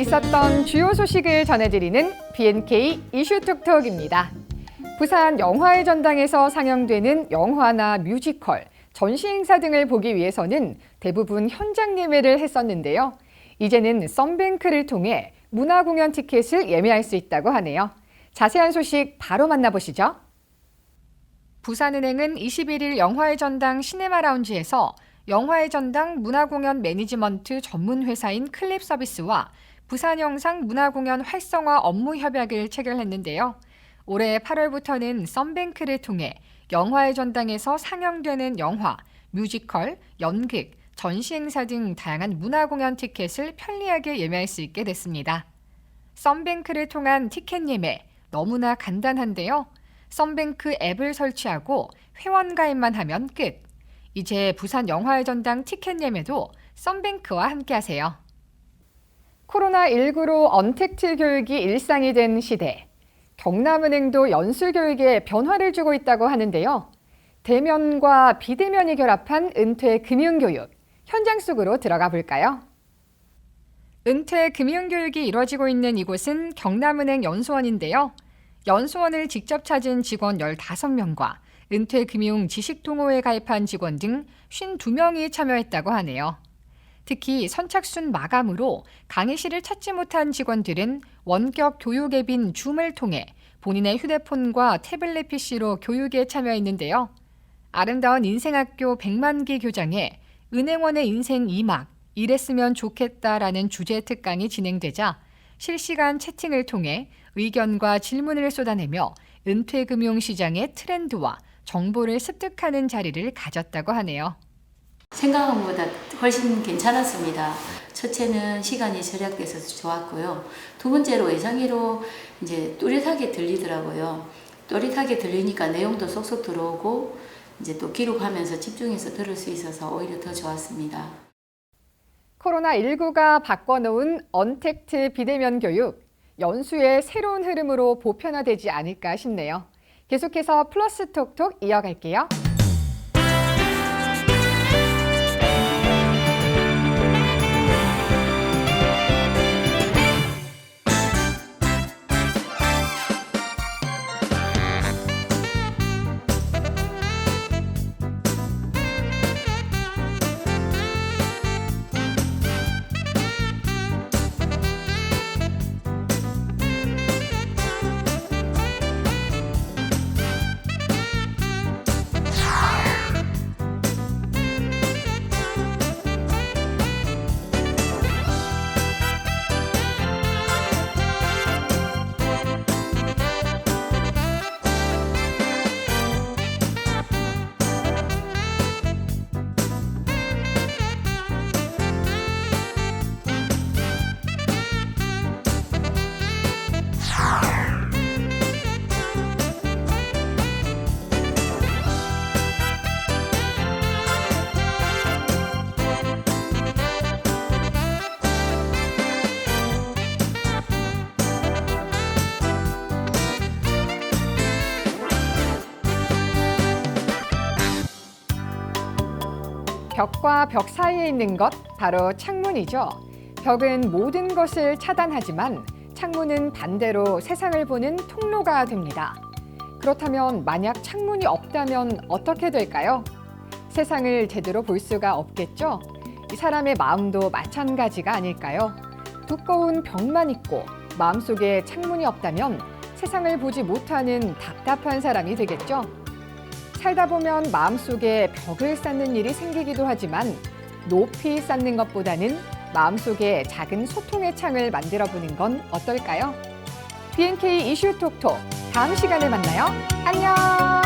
있었던 주요 소식을 전해드리는 BNK 이슈 톡톡입니다. 부산 영화의 전당에서 상영되는 영화나 뮤지컬, 전시 행사 등을 보기 위해서는 대부분 현장 예매를 했었는데요. 이제는 썬뱅크를 통해 문화 공연 티켓을 예매할 수 있다고 하네요. 자세한 소식 바로 만나보시죠. 부산은행은 21일 영화의 전당 시네마 라운지에서 영화의 전당 문화공연 매니지먼트 전문 회사인 클립 서비스와 부산 영상 문화공연 활성화 업무 협약을 체결했는데요. 올해 8월부터는 썬뱅크를 통해 영화의 전당에서 상영되는 영화, 뮤지컬, 연극, 전시 행사 등 다양한 문화공연 티켓을 편리하게 예매할 수 있게 됐습니다. 썬뱅크를 통한 티켓 예매 너무나 간단한데요. 썬뱅크 앱을 설치하고 회원 가입만 하면 끝. 이제 부산 영화의 전당 티켓 예매도 썬뱅크와 함께 하세요. 코로나19로 언택트 교육이 일상이 된 시대. 경남은행도 연수 교육에 변화를 주고 있다고 하는데요. 대면과 비대면이 결합한 은퇴 금융교육. 현장 속으로 들어가 볼까요? 은퇴 금융교육이 이뤄지고 있는 이곳은 경남은행 연수원인데요. 연수원을 직접 찾은 직원 15명과 은퇴금융 지식동호회에 가입한 직원 등 52명이 참여했다고 하네요. 특히 선착순 마감으로 강의실을 찾지 못한 직원들은 원격 교육 앱인 줌을 통해 본인의 휴대폰과 태블릿 PC로 교육에 참여했는데요. 아름다운 인생학교 100만기 교장에 은행원의 인생 2막, 이랬으면 좋겠다라는 주제 특강이 진행되자 실시간 채팅을 통해 의견과 질문을 쏟아내며 은퇴금융 시장의 트렌드와 정보를 습득하는 자리를 가졌다고 하네요. 생각한 것보다 훨씬 괜찮았습니다. 첫째는 시간이 절약돼서 좋았고요. 두 번째로 예상외로 이제 또렷하게 들리더라고요. 또렷하게 들리니까 내용도 쏙쏙 들어오고 이제 또 기록하면서 집중해서 들을 수 있어서 오히려 더 좋았습니다. 코로나19가 바꿔놓은 언택트 비대면 교육, 연수의 새로운 흐름으로 보편화되지 않을까 싶네요. 계속해서 플러스 톡톡 이어갈게요. 벽과 벽 사이에 있는 것 바로 창문이죠. 벽은 모든 것을 차단하지만 창문은 반대로 세상을 보는 통로가 됩니다. 그렇다면 만약 창문이 없다면 어떻게 될까요? 세상을 제대로 볼 수가 없겠죠? 이 사람의 마음도 마찬가지가 아닐까요? 두꺼운 벽만 있고 마음속에 창문이 없다면 세상을 보지 못하는 답답한 사람이 되겠죠? 살다 보면 마음속에 벽을 쌓는 일이 생기기도 하지만 높이 쌓는 것보다는 마음속에 작은 소통의 창을 만들어 보는 건 어떨까요? BNK 이슈 톡톡 다음 시간에 만나요. 안녕.